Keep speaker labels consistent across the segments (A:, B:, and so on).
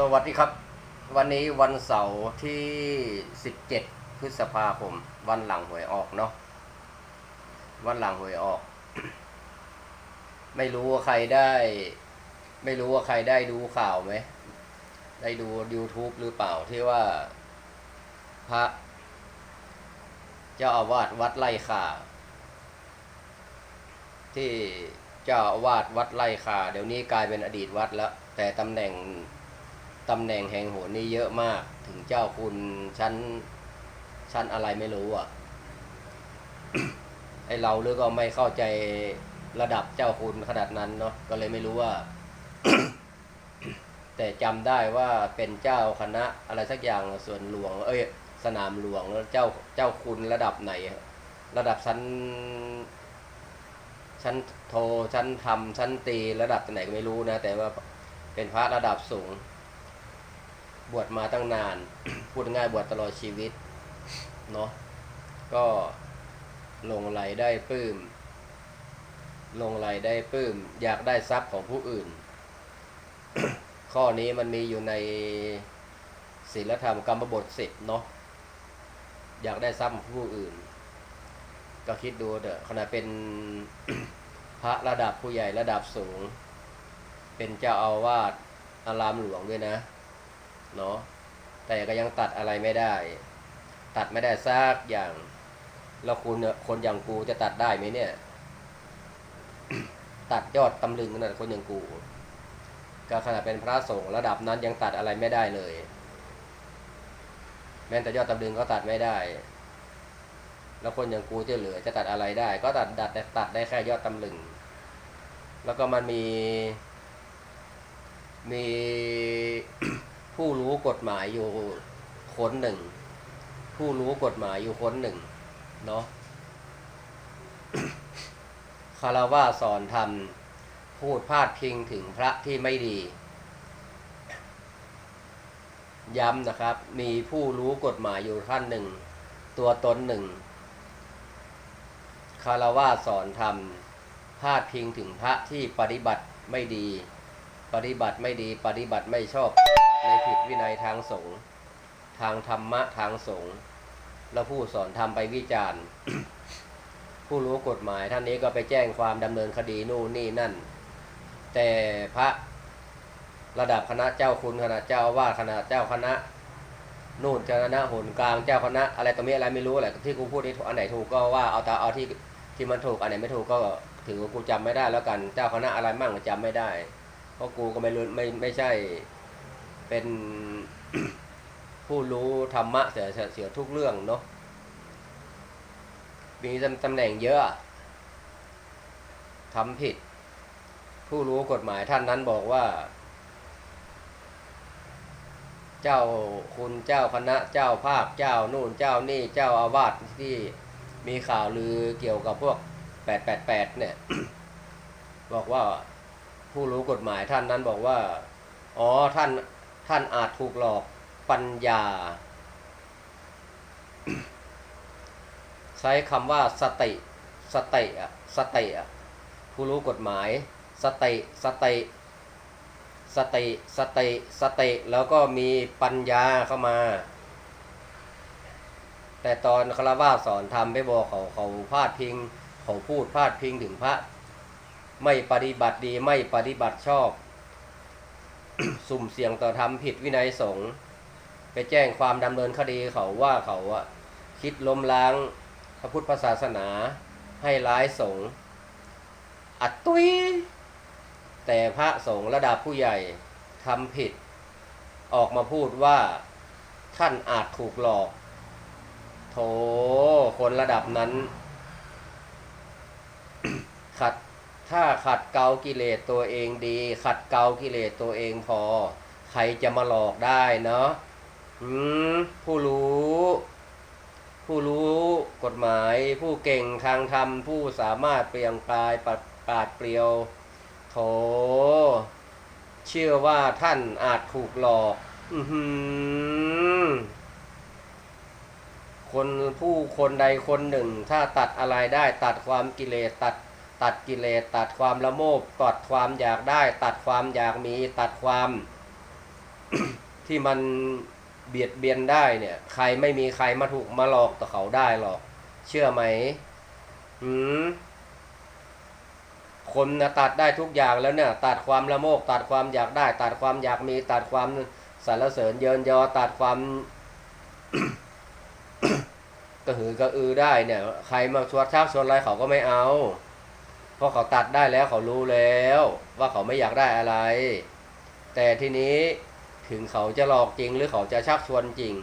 A: สวัสดีครับ วันนี้วันเสาร์ที่ 17 พฤษภาคมวันหลังหวยออกเนาะวันหลังหวยออก ไม่รู้ว่าใครได้ ไม่รู้ว่าใครได้ดูข่าวไหม ได้ดู YouTube หรือเปล่าที่ว่า พระ เจ้าอาวาสวัดไร่ข่า ที่เจ้าอาวาสวัดไร่ข่า เดี๋ยวนี้กลายเป็นอดีตวัดแล้ว แต่ตำแหน่ง ตำแหน่งแห่งโหนนี่เยอะมาก ถึงเจ้าคุณชั้นชั้นอะไรไม่รู้อะไอเราหรือก็ไม่เข้าใจระดับเจ้าคุณขนาดนั้นเนาะก็เลยไม่รู้ว่า แต่จำได้ว่าเป็นเจ้าคณะอะไรสักอย่างส่วนหลวง เอ้ย สนามหลวงแล้วเจ้าเจ้าคุณระดับไหน ระดับชั้น ชั้นโทชั้นทำชั้นตีระดับไหนก็ไม่รู้นะ แต่ว่าเป็นพระระดับสูง บวชมาตั้งนาน พูดง่ายบวชตลอดชีวิตเนาะก็ลงไหลได้ปลื้มลงไหลได้ปลื้มอยากได้ทรัพย์ของผู้อื่น ข้อนี้มันมีอยู่ในศีลธรรมกรรมบทสิบเนาะอยากได้ทรัพย์ของผู้อื่น ก็คิดดูเถอะขณะเป็นพระระดับผู้ใหญ่ระดับสูง เป็นเจ้าอาวาสอารามหลวงด้วยนะ เนาะแต่ก็ยังตัดอะไรไม่ได้ ตัดไม่ได้ซากอย่างแล้วคุณเนี่ยคนอย่างกูจะตัดได้ไหมเนี่ย ตัดยอดตำลึงนะคนอย่างกูก็ขนาดเป็นพระสงฆ์ระดับนั้นยังตัดอะไรไม่ได้เลย แม้แต่ยอดตำลึงก็ตัดไม่ได้ แล้วคนอย่างกูจะเหลือจะตัดอะไรได้ ก็ตัดตัดตัดได้แค่ยอดตำลึง แล้วก็มันมีมี ผู้รู้กฎหมายอยู่คนหนึ่ง ผู้รู้กฎหมายอยู่คนหนึ่งเนาะคารวะสอนธรรม พูดพาดพิงถึงพระที่ไม่ดี ย้ำนะครับ มีผู้รู้กฎหมายอยู่ท่านหนึ่ง ตัวตนหนึ่งคารวะสอนธรรม พาดพิงถึงพระที่ปฏิบัติไม่ดี ปฏิบัติไม่ดี ปฏิบัติไม่ชอบ ในผิดวินัยทางสงฆ์ทางธรรมะทางสงฆ์แล้วผู้สอนธรรมไปวิจารณ์ ผู้รู้กฎหมายท่านนี้ก็ไปแจ้งความดำเนินคดีนู่นนี่นั่น แต่พระระดับคณะเจ้าคุณคณะเจ้าอาวาคณะเจ้าคณะนู่นเจ้าคณะหนกลางเจ้าคณะอะไรตรงนี้อะไรไม่รู้แหละที่กูพูดนี่อันไหนถูกก็ว่าเอาแต่เอาที่ที่มันถูกอันไหนไม่ถูกก็ถือว่ากูจำไม่ได้แล้วกันเจ้าคณะอะไรมั่งจำไม่ได้ เพราะกูก็ไม่รู้ไม่ไม่ใช่ เป็นผู้รู้ธรรมะเสียเสียทุกเรื่องเนาะมีตำแหน่งเยอะทำผิด ผู้รู้กฎหมายท่านนั้นบอกว่า เจ้าคุณเจ้าคณะเจ้าภาคเจ้านู่นเจ้านี่เจ้าอาวาสที่มีข่าวลือเกี่ยวกับพวกแปดแปดแปดเนี่ย บอกว่าผู้รู้กฎหมายท่านนั้นบอกว่า อ๋อท่าน ท่านอาจถูกหลอกปัญญา ใช้คำว่าสติสติอะสติอะผู้รู้กฎหมาย สติสติสติสติสติแล้วก็มีปัญญาเข้ามา แต่ตอนคารวะสอนธรรมไปบอกเขาเขาพาดพิง เขาพูดพาดพิงถึงพระ ไม่ปฏิบัติดีไม่ปฏิบัติชอบ สุ่มเสี่ยงต่อทำผิดวินัยสงฆ์ไปแจ้งความดำเนินคดีเขาว่าเขาอะคิดล้มล้างพระพุทธศาสนาให้ร้ายสงฆ์อัดตุยแต่พระสงฆ์ระดับผู้ใหญ่ทำผิด ออกมาพูดว่าท่านอาจถูกหลอก โถคนระดับนั้น ขัด ถ้าขัดเกลากิเลสตัวเองดี ขัดเกลากิเลสตัวเองพอ ใครจะมาหลอกได้เนาะอืมผู้รู้ ผู้รู้กฎหมาย ผู้เก่งทางธรรม ผู้สามารถเปลี่ยงปลายปัดปาดเปลี่ยว โถ เชื่อว่าท่านอาจถูกหลอก อือหือคนผู้คนใดคนหนึ่ง ถ้าตัดอะไรได้ตัดความกิเลสตัด ตัดกิเลสตัดความละโมบตัดความอยากได้ ตัดความอยากมีตัดความที่มันเบียดเบียนได้เนี่ย ใครไม่มีใครมาถูกมาหลอกต่อเขาได้หรอก เชื่อไหมหืมคนนะตัดได้ทุกอย่างแล้วเนี่ย ตัดความละโมบตัดความอยากได้ ตัดความอยากมี ตัดความสรรเสริญเยินยอตัดความกระหือกระอือได้เนี่ย ใครมาชวนชักชวนอะไรเขาก็ไม่เอา เพราะเขาตัดได้แล้วเขารู้แล้วว่าเขาไม่อยากได้อะไร แต่ทีนี้ถึงเขาจะหลอกจริงหรือเขาจะชักชวนจริง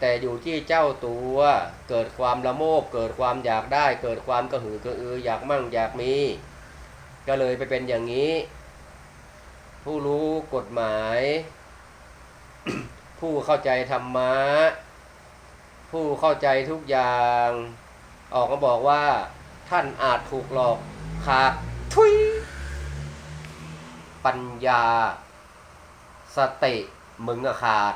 A: แต่อยู่ที่เจ้าตัวเกิดความละโมบเกิดความอยากได้ เกิดความกระหือกระอืออยากมั่งอยากมี ก็เลยไปเป็นอย่างนี้ ผู้รู้กฎหมาย ผู้เข้าใจธรรมะผู้เข้าใจทุกอย่าง ออกมาบอกว่าท่านอาจถูกหลอก ขาดทุย ปัญญา สติมึงอะขาด